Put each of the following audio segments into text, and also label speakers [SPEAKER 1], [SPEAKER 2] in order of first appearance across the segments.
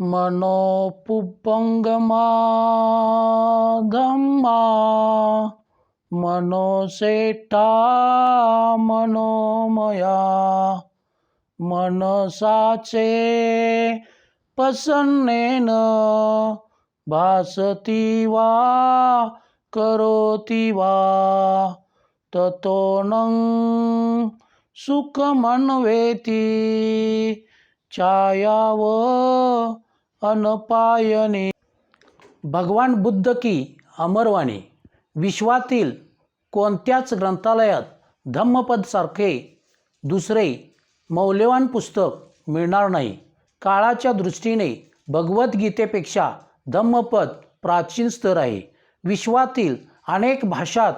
[SPEAKER 1] મનોપુપંગમાગમા મનોશેઠા મનોમયા મનસાચે પસન્નેન ભાસતી વા કરોતી વા તતોનં સુખમન્વેતી છાયાવ अनपायने. भगवान बुद्ध की अमरवाणी. विश्वातील कोणत्याच ग्रंथालयात धम्मपदसारखे दुसरे मौल्यवान पुस्तक मिळणार नाही. काळाच्या दृष्टीने भगवद्गीतेपेक्षा धम्मपद प्राचीन स्तर आहे. विश्वातील अनेक भाषात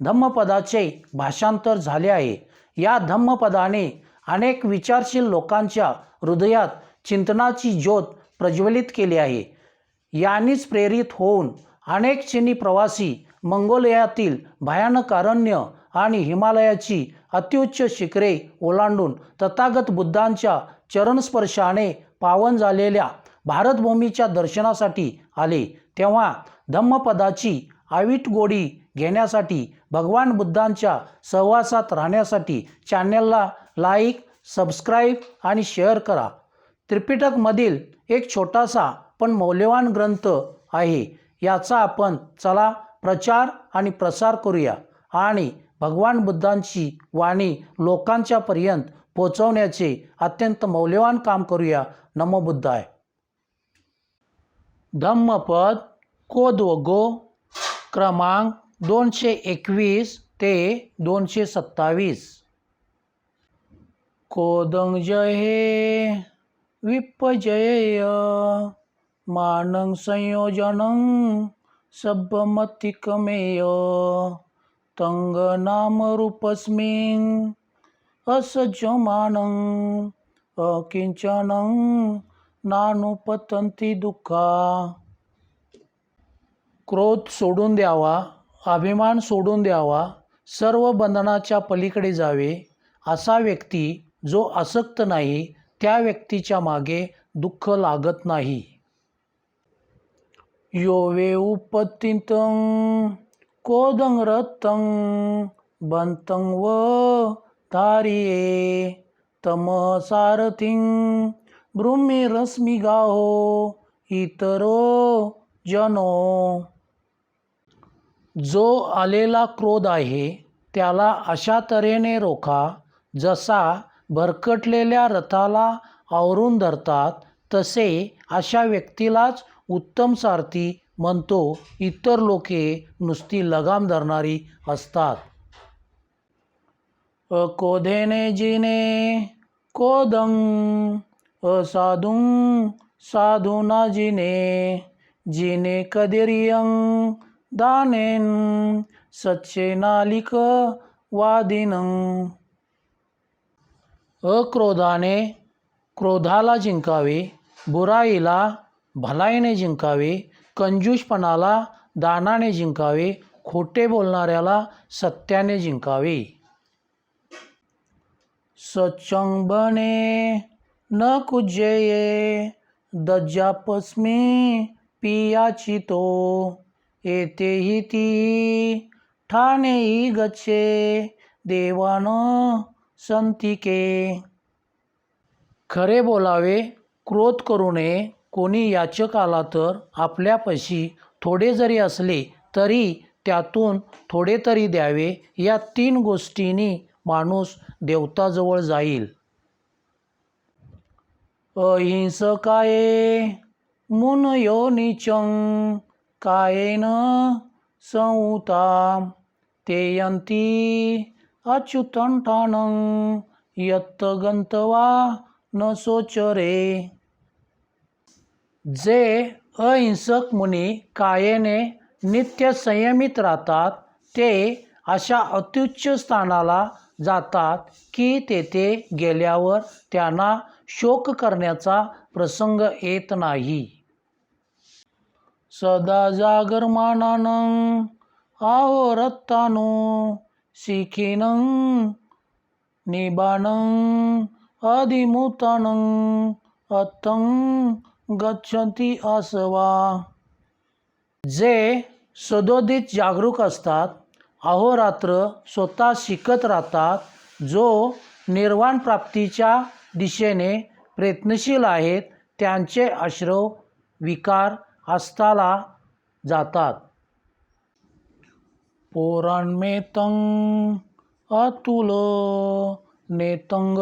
[SPEAKER 1] धम्मपदाचे भाषांतर झाले आहे. या धम्मपदाने अनेक विचारशील लोकांच्या हृदयात चिंतनाची ज्योत प्रज्वलित केले आहे. यांनीच प्रेरित होऊन अनेक चिनी प्रवासी मंगोलियातील भयानक अरण्य आणि हिमालयाची अत्युच्च शिखरे ओलांडून तथागत बुद्धांच्या चरणस्पर्शाने पावन झालेल्या भारतभूमीच्या दर्शनासाठी आले. तेव्हा धम्मपदाची आवीट गोडी घेण्यासाठी भगवान बुद्धांच्या सहवासात राहण्यासाठी चॅनलला लाईक सबस्क्राईब आणि शेअर करा. त्रिपिटकमधील एक छोटासा पण मौल्यवान ग्रंथ आहे. याचा आपण चला प्रचार आणि प्रसार करूया आणि भगवान बुद्धांची वाणी लोकांच्या पर्यंत पोचवण्याचे अत्यंत मौल्यवान काम करूया. नमो बुद्धाय धम्मपद कोदवगो क्रमांक दोनशे एकवीस ते दोनशे सत्तावीस. कोदंग जय हे. विपजय मानं संयोजनं सब्बमतिकमेय। तंग नाम रूपस्मिं असजमानं अकिंचनं नानुपतंती दुःखा। क्रोध सोडून द्यावा अभिमान सोडून द्यावा सर्व बंधनाच्या पलीकडे जावे असा व्यक्ती जो आसक्त नाही त्या व्यक्तीच्या मागे दुःख लागत नाही. योवे उपत्तितं कोदंग रतं बंतं व धारिये तमसारथिं भ्रूमिरश्मी गाहो इतरो जनो. जो आलेला क्रोध आहे त्याला अशा तऱ्हेने रोखा जसा भरकटलेल्या रथाला आवरून धरतात तसे अशा व्यक्तीलाच उत्तम सारथी म्हणतो इतर लोके नुसती लगाम धरणारी असतात. अकोधेने जिने कोदंग असाधुं साधुना जिने जिने कदिरियं दानेन सच्चेनालिक वादिनं। अक्रोधाने क्रोधाला जिंकावे बुराईला भलाईने जिंकावे कंजूषपणाला दानाने जिंकावे खोटे बोलणाऱ्याला सत्याने जिंकावे. सचंबने न कुजेये दज्जापस्मी पियाची तो येतेही ती ठाणेही गच्छे देवान संतिके खरे बोलावे क्रोध करू नये. कोणी याचक आला तर आपल्यापाशी थोडे जरी असले तरी त्यातून थोडे तरी द्यावे. या तीन गोष्टींनी माणूस देवताजवळ जाईल. अहिंसकाये मुन योनिचं कायेन संताम ते यंती अच्युतं ठाणं यत्त गंतवा न सोचरे. जे अहिंसक मुनी कायेने नित्य संयमित राहतात ते अशा अत्युच्च स्थानाला जातात की तेथे गेल्यावर त्यांना शोक करण्याचा प्रसंग येत नाही. सदा जागरमानानं आहोरत्तानो शिखिनं निबानं अधिमुतानं अतं गच्छन्ति आसवा जे सदोदित जागरूक असतात अहोरात्र स्वतः शिकत राहतात जो निर्वाण प्राप्तीच्या दिशेने प्रयत्नशील आहेत त्यांचे अश्रव विकार अस्ताला जातात. पोराणमेतं अतुल नेतंग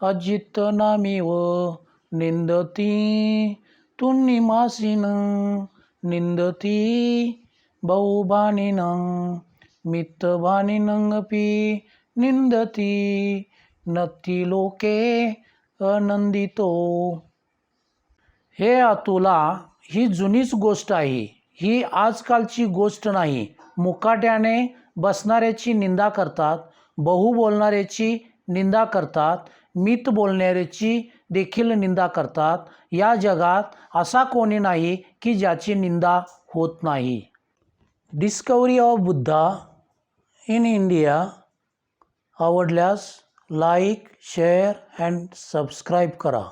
[SPEAKER 1] अजित नामिव निंदती तुन्निमासीन निंदती बहुबानिनं मित्तबानिनंगपि निंदती नती लोके अनंदितो हे अतुला ही जुनीच गोष्ट आहे ही आजकालची गोष्ट नाही मुकाट्याने बसणाऱ्याची निंदा करतात बहु बोलणाऱ्याची निंदा करतात मित बोलणाऱ्याची देखील निंदा करतात. या जगात असा कोणी नाही की ज्याची निंदा होत नाही. Discovery of Buddha in India आवडल्यास लाईक शेअर अँड सबस्क्राईब करा.